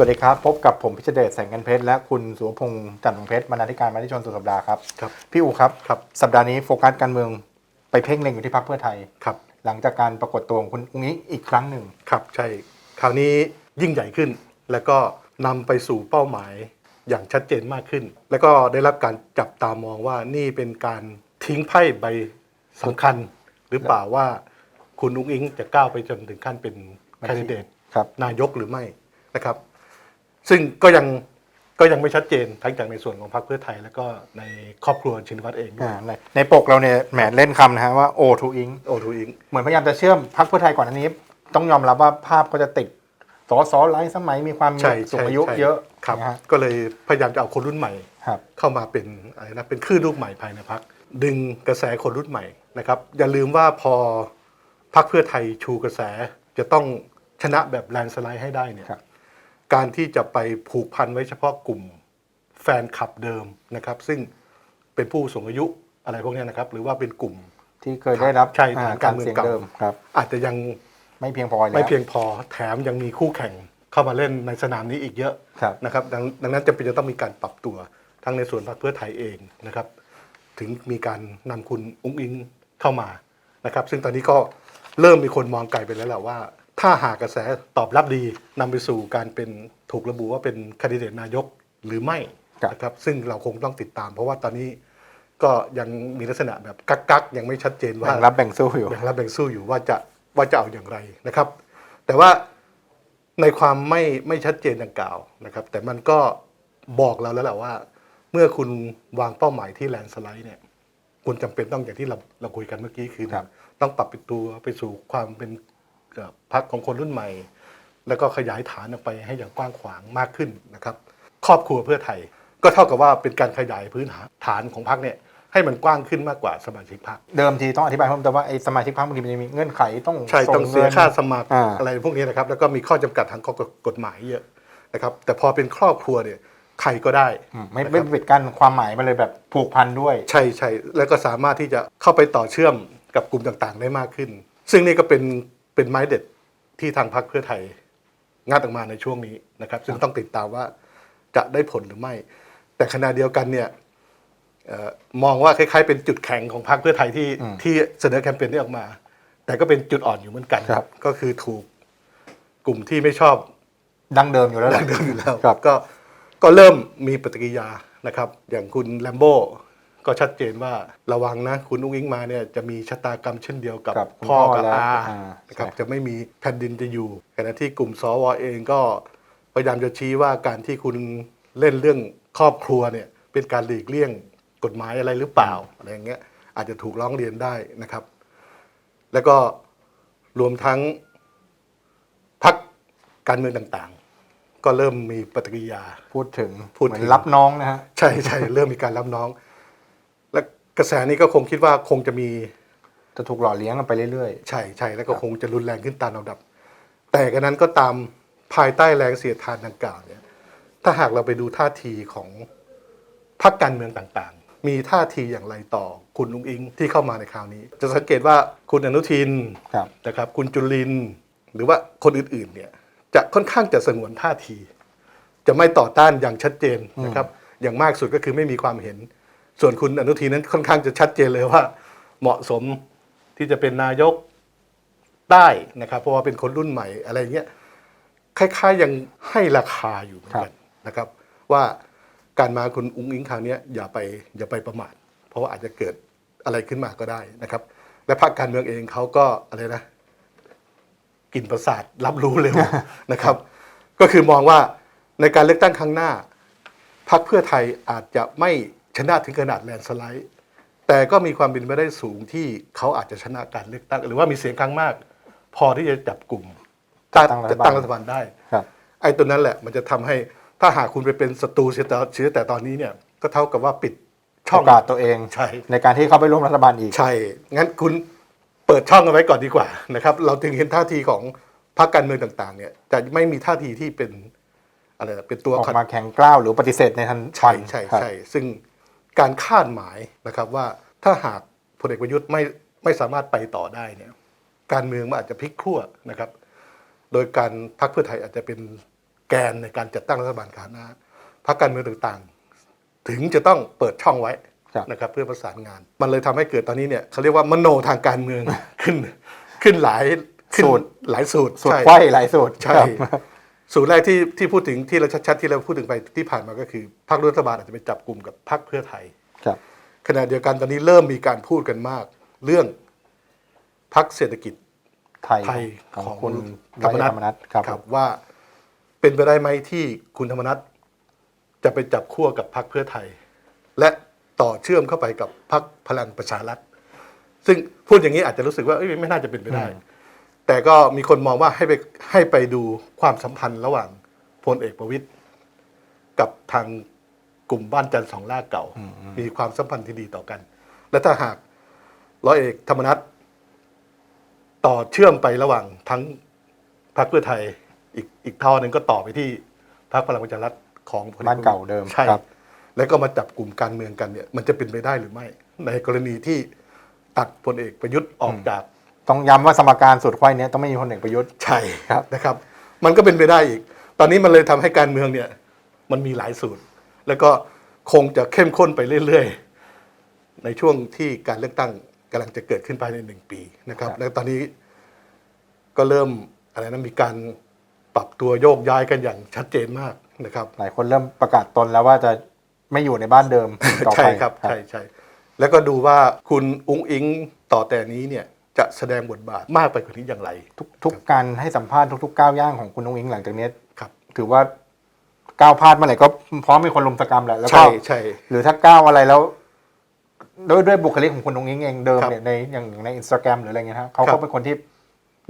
สวัสดีครับ พบกับผมพิชเดชแสงกันเพชรและคุณสุวพงษ์จันทร์วงเพชรบรรณาธิการมาที่ชนสุดสัปดาห์ครับครับ พี่อูครับครับ สัปดาห์นี้โฟกัสการเมืองไปเพ่งเล็งอยู่ที่พรรคเพื่อไทยครับ หลังจากการปรากฏตัวของคุณอุ้งอิงอีกครั้งหนึ่งครับใช่คราวนี้ยิ่งใหญ่ขึ้น แล้วก็นำไปสู่เป้าหมายอย่างชัดเจนมากขึ้น แล้วก็ได้รับการจับตามองว่านี่เป็นการทิ้งไพ่ใบสำคัญ หรือเปล่าว่าคุณอุ้งอิงจะก้าวไปจนถึงขั้นเป็นแคนดิเดตครับนายกหรือไม่นะครับ ซึ่งก็ยังก็ยังไม่ชัดเจนทั้งจากในส่วนของพรรคเพื่อไทย แล้วก็ในครอบครัวชินวัตรเองด้วอ่ายในในปกเราเนี่ยแหมเล่นคำนะฮะว่าโอทูอิงโอทูอิง เหมือนพยายามจะเชื่อมพรรคเพื่อไทยก่อนอันนี้ ต้องยอมรับว่าภาพก็จะติดสอสอไร้สมัยมีความใช่สูงใช่อายุใช่ เยอะครับนะฮะก็เลยพยายามจะเอาคนรุ่นใหม่ ครับ เข้ามาเป็นอะไรนะเป็นคลื่นลูกใหม่ภายในพัก ดึงกระแสคนรุ่นใหม่นะครับอย่าลืมว่าพอพักเพื่อไทยชูกระแสจะต้องชนะแบบแลนด์สไลด์ให้ได้เนี่ยครับ การที่จะไปผูกพันไว้เฉพาะกลุ่มแฟนคลับเดิมนะครับ ซึ่งเป็นผู้สูงอายุอะไรพวกเนี้ยนะครับ หรือว่าเป็นกลุ่ม ที่เคยได้รับใช่อ่ฐานกาการรเมืองเสียงเก่า เดิมครับ อาจจะยังไม่เพียงพอแล้วไม่เพียงพอแถมยังมีคู่แข่งเข้ามาเล่นในสนามนี้อีกเยอะครับ นะครับดังดังนั้นจำเป็นจะต้องมีการปรับตัวทั้งในส่วนพรรคเพื่อไทยเองนะครับ ถึงมีการนำคุณอุ้งอิงเข้ามานะครับ ซึ่งตอนนี้ก็เริ่มมีคนมองไกลไปแล้วแหละว่า ถ้าหากกระแสตอบรับดีนำไปสู่การเป็นถูกระบุว่าเป็นคนดิเดตนายกหรือไม่ครับนะครับซึ่งเราคงต้องติดตาม เพราะว่าตอนนี้ก็ยังมีลักษณะแบบกักกักๆยังไม่ชัดเจนว่า แบ่งรับแบ่งสู้อยู่ แบ่งรับแบ่งสู้อยู่ว่าจะว่าจะเอาอย่างไรนะครับ แต่ว่าในความไม่ไม่ชัดเจนดังกล่าวนะครับ แต่มันก็บอกเราแล้วแหละว่า เมื่อคุณวางเป้าหมายที่แลนด์สไลด์เนี่ย คุณจำเป็นต้องอย่างที่เราเราคุยกันเมื่อกี้คือครับ ต้องปรับปรุงตัวไปสู่ความเป็นเอ่อ พรรคของคนรุ่นใหม่ แล้วก็ขยายฐานออกไปให้อย่างกว้างขวางมากขึ้นนะครับ ครอบครัวเพื่อไทย ก็เท่ากับว่าเป็นการขยายพื้นฐานของพรรคเนี่ยให้มันกว้างขึ้นมากกว่าสมาชิกพรรคเดิมทีต้องอธิบายเพิ่มเติมว่าไอ้สมาชิกพรรคบางทีมันจะมีเงื่อนไขต้องใช่ต้องเสียงินค่าสมัครอ่าอะไรพวกนี้นะครับ แล้วก็มีข้อจำกัดทางข้อกฎหมายเยอะนะครับ แต่พอเป็นครอบครัวเนี่ยใครก็ได้อืมไม่ไม่ปิดกั้นความหมายมันเลยแบบผูกพันด้วย ใช่ใช่แล้วก็สามารถที่จะเข้าไปต่อเชื่อมกับกลุ่มต่างๆ ได้มากขึ้น ซึ่งนี่ก็เป็น เป็นไม้เด็ดที่ทางพรรคเพื่อไทยงัดออกมาในช่วงนี้นะครับ ซึ่งต้องติดตามว่าจะได้ผลหรือไม่ แต่ขณะเดียวกันเนี่ยเอ่อมองว่าคล้าย ๆ เป็นจุดแข็งของพรรคเพื่อไทยที่อืมที่เสนอแคมเปญนี้ออกมา แต่ก็เป็นจุดอ่อนอยู่เหมือนกันครับก็คือถูกกลุ่มที่ไม่ชอบดังเดิมอยู่แล้วแหดัละงเดิมอยู่แล้วครับก็ก็เริ่มมีปฏิกิริยานะครับ อย่างคุณแลมโบ้ ก็ชัดเจนว่าระวังนะคุณอุ้งอิงมาเนี่ยจะมีชะตากรรมเช่นเดียวกับกับคุณพ่อพ่อกับและอาอ่านะครับใช่ จะไม่มีแผ่นดินจะอยู่ขณะที่กลุ่มสวเองก็พยายามจะชี้ว่าการที่คุณเล่นเรื่องครอบครัวเนี่ยเป็นการหลีกเลี่ยงกฎหมายอะไรหรือเปล่าอะไรอย่างเงี้ยอาจจะถูกร้องเรียนได้นะครับ แล้วก็รวมทั้งพักการเมืองต่างๆ ก็เริ่มมีปฏิกิริยา พูดถึงพูดเหมือถึนง รับน้องนะฮะ ใช่ใช่เริ่มมีการรับน้องและ กระแสนี้ก็คงคิดว่าคงจะมีจะถูกหล่อเลี้ยงกันไปเรื่อย ใช่ใช่แล้วก็คงจะรุนแรงขึ้นตามลำดับ แต่กันนั้นก็ตามภายใต้แรงเสียดทานดังกล่าวเนี่ยถ้าหากเราไปดูท่าทีของพรรคการเมืองต่างๆ มีท่าทีอย่างไรต่อคุณลุงอิงที่เข้ามาในคราวนี้ จะสังเกตว่าคุณอนุทินๆครับ นะครับ คุณจุลินทร์หรือว่าคนอื่นๆเนี่ยจะค่อนข้างจะสงวนท่าที จะไม่ต่อต้านอย่างชัดเจนนะครับ อย่างมากสุดก็คือไม่มีความเห็น ส่วนคุณอนุทินนั้นค่อนข้างจะชัดเจนเลยว่า เหมาะสมที่จะเป็นนายกได้นะครับเพราะว่าเป็นคนรุ่นใหม่อะไรเงี้ยคล้ายๆยังให้ราคาอยู่เหมือนกันนะครับ ว่าการมาคุณอุ้งอิงคราวนี้อย่าไปอย่าไปประมาทเพราะว่าอาจจะเกิดอะไรขึ้นมาก็ได้นะครับ และพรรคการเมืองเองเขาก็อะไรนะกินประสาทรับรู้เร็วนะครับ ก็คือมองว่าในการเลือกตั้งครั้งหน้าพรรคเพื่อไทยอาจจะไม่ ชนะถึงขนาดแลนด์สไลด์แต่ก็มีความเป็นไปได้สูงที่เขาอาจจะชนะการเลือกตั้ง หรือว่ามีเสียงข้างมาก พอที่จะจับกลุ่มตั้งตั้งรัฐบาลจะตั้งรัฐบาลได้ครับไอ้ตัวนั้นแหละมันจะทำให้ถ้าหากคุณไปเป็นศัตรูเสียแต่เสียแต่ตอนนี้เนี่ยก็เท่ากับว่าปิดช่ช่อองงกาสตัวเองใช่ในการที่เข้าไปร่วมรัฐบาลอีกใช่งั้นคุณเปิดช่องเอาไว้ก่อนดีกว่านะครับ เราจึงเห็นท่าทีของพรรคการเมืองต่าง ๆ เนี่ยจะไม่มีท่าทีที่เป็นอะไรนะเป็นตัวออกขัดมาแข่งกล้าวหรือปฏิเสธในทันใช่ทีใช่ครับใช่ซึ่ง การคาดหมายนะครับว่าถ้าหากพลเอกประยุทธ์ไม่ไม่สามารถไปต่อได้เนี่ยการเมืองมันอาจจะพลิกขั้วนะครับ โดยการพรรคเพื่อไทยอาจจะเป็นแกนในการจัดตั้งรัฐบาลขาหน้าพรรคการเมืองต่างๆ ถึงจะต้องเปิดช่องไว้ครับนะครับเพื่อประสานงาน มันเลยทำให้เกิดตอนนี้เนี่ยเขาเรียกว่ามโนทางการเมืองขึ้น ขึ้นหลายขึ้นสูตรหลายสูตรสูตรใช่ไขว้หลายสูตรใช่ครับ สูตรแรกที่ที่พูดถึงที่เราชัดๆที่เราพูดถึงไปที่ผ่านมาก็คือพรรครัฐบาลอาจจะไปจับกลุ่มกับพรรคเพื่อไทยครับ ขณะเดียวกันตอนนี้เริ่มมีการพูดกันมาก เรื่องพรรคเศรษฐกิจไทยไทยของของคุณธรรมนัสธรรมนัสครับครับว่าเป็นไปได้ไหมที่คุณธรรมนัฐจะไปจับขั้วกับพรรคเพื่อไทย และต่อเชื่อมเข้าไปกับพรรคพลังประชารัฐซึ่งพูดอย่างนี้อาจจะรู้สึกว่าเอ้ยไม่น่าจะเป็นไปได้ แต่ก็มีคนมองว่าให้ไปให้ไปดูความสัมพันธ์ระหว่างพลเอกประวิตยกับทางกลุ่มบ้านจันทร์สองล่าเก่า มีความสัมพันธ์ที่ดีต่อกัน และถ้าหากร้อยเอกธรรมนัฐต่อเชื่อมไประหว่างทั้งพรรคเพื่อไทยอีกอีกท่อหนึ่งก็ต่อไปที่พรรคพลังประชารัฐของพลบ้านเก่าเดิมใช่ครับ แล้วก็มาจับกลุ่มการเมืองกันเนี่ย มันจะเป็นไปได้หรือไม่ ในกรณีที่ตัดพลเอกประยุทธ์ออกจาก ต้องย้ำว่าสมการสูตรไขว้เนี้ยต้องไม่มีพลเอกประยุทธ์ใช่ครับนะครับ มันก็เป็นไปได้อีก ตอนนี้มันเลยทำให้การเมืองเนี่ยมันมีหลายสูตร แล้วก็คงจะเข้มข้นไปเรื่อยๆ ในช่วงที่การเลือกตั้งกำลังจะเกิดขึ้นภายในหนึ่งปีนะครับแล้วตอนนี้ก็เริ่มอะไรนะมีการปรับตัวโยกย้ายกันอย่างชัดเจนมากนะครับ หลายคนเริ่มประกาศตนแล้วว่าจะไม่อยู่ในบ้านเดิมต่อไปใช่ครับใช่ใช่แล้วก็ดูว่าคุณอุ้งอิงต่อแต่นี้เนี่ย จะแสดงบทบาทมากไปกว่านี้อย่างไร ทุกทุกการให้สัมภาษณ์ทุกๆก้าวย่างของคุณนุ้งอิงหลังจากนี้ครับถือว่าก้าวพลาดเมื่อไหร่ก็พร้อมมีคนลุมสกรรมแหละแล้วก็ใช่ใช่หรือถ้าก้าวอะไรแล้วด้วยด้วยบุคลิกของคุณนุ้งอิงเองเดิมครับเนี่ยในอย่างในอินสตาแกรมหรืออะไรเงี้ยฮะเขาครัก็บเป็นคนที่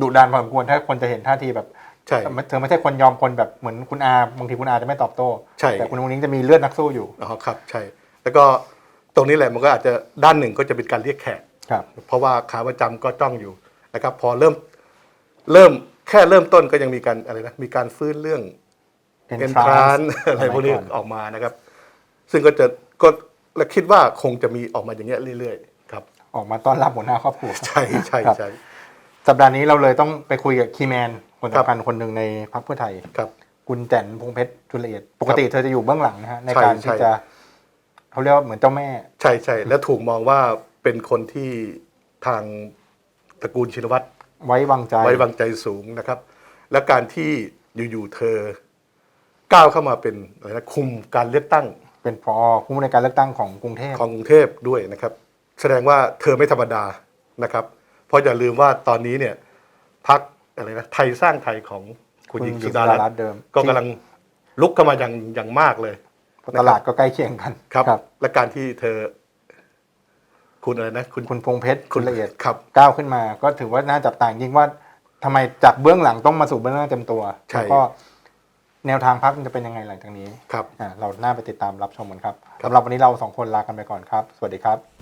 ดุดันพอสมควรถ้าคนจะเห็นท่าทีแบบใช่เธอไม่ใช่คนยอมคนแบบเหมือนคุณอาบางทีคุณอาจะไม่ตอบโต้ใช่แต่คุณนุ้งอิงจะมีเลือดนักสู้อยู่อ๋อครับ ใช่ แล้วก็ตรงนี้แหละมันก็อาจจะด้านหนึ่งก็จะเป็นการเรียกแขก ครับ เพราะว่าขาประจำก็จ้องอยู่นะครับ พอเริ่มเริ่มแค่เริ่มต้นก็ยังมีการอะไรนะมีการฟื้นเรื่องเอนทรานอะไรพวกนี้สมัยก่อนออกมานะครับ ซึ่งก็จะก็และคิดว่าคงจะมีออกมาอย่างเงี้ยเรื่อยๆครับ ออกมาต้อนรับหัวหน้าครอบครัวใช่ใช่ครับใช่สัปดาห์นี้เราเลยต้องไปคุยกับคีย์แมนคนครับสำคัญคนหนึ่งในพรรคเพื่อไทยครับคุณแจ่นพงเพชรจุลเอียดปกติเธอจะอยู่เบื้องหลังนะฮะในใช่การใช่ที่จะเขาเรียกว่าเหมือนเจ้าแม่ ใช่ใช่และถูกมองว่า เป็นคนที่ทางตระกูลชินวัตรไว้วางใจ ไว้วางใจสูงนะครับ และการที่อยู่ๆเธอก้าวเข้ามาเป็นอะไรนะคุมการเลือกตั้งเป็นพอผู้ในวยการเลือกตั้งของกรุงเทพของกรุงเทพด้วยนะครับ แสดงว่าเธอไม่ธรรมดานะครับ เพราะอย่าลืมว่าตอนนี้เนี่ยพักอะไรนะไทยสร้างไทยของคุณหญิงสุดารัตน์เดิม ก็กำลังลุกเข้ามาอย่างอย่างมากเลยตลาดก็ใกล้เคียงกันครับ และการที่เธอ คุณอะไรนะคุณคุณพงเพชรจุลเอียดครับก้าวขึ้นมา ก็ถือว่าน่าจับตาจริงว่าทำไมจากเบื้องหลังต้องมาสู่เบื้องหน้าเต็มตัวใช่แล้วก็แนวทางพักจะเป็นยังไงหลังจากนี้ครับอ่าเราน่าไปติดตามรับชมกันครับครับสำหรับวันนี้เราสองคนลากันไปก่อนครับ สวัสดีครับ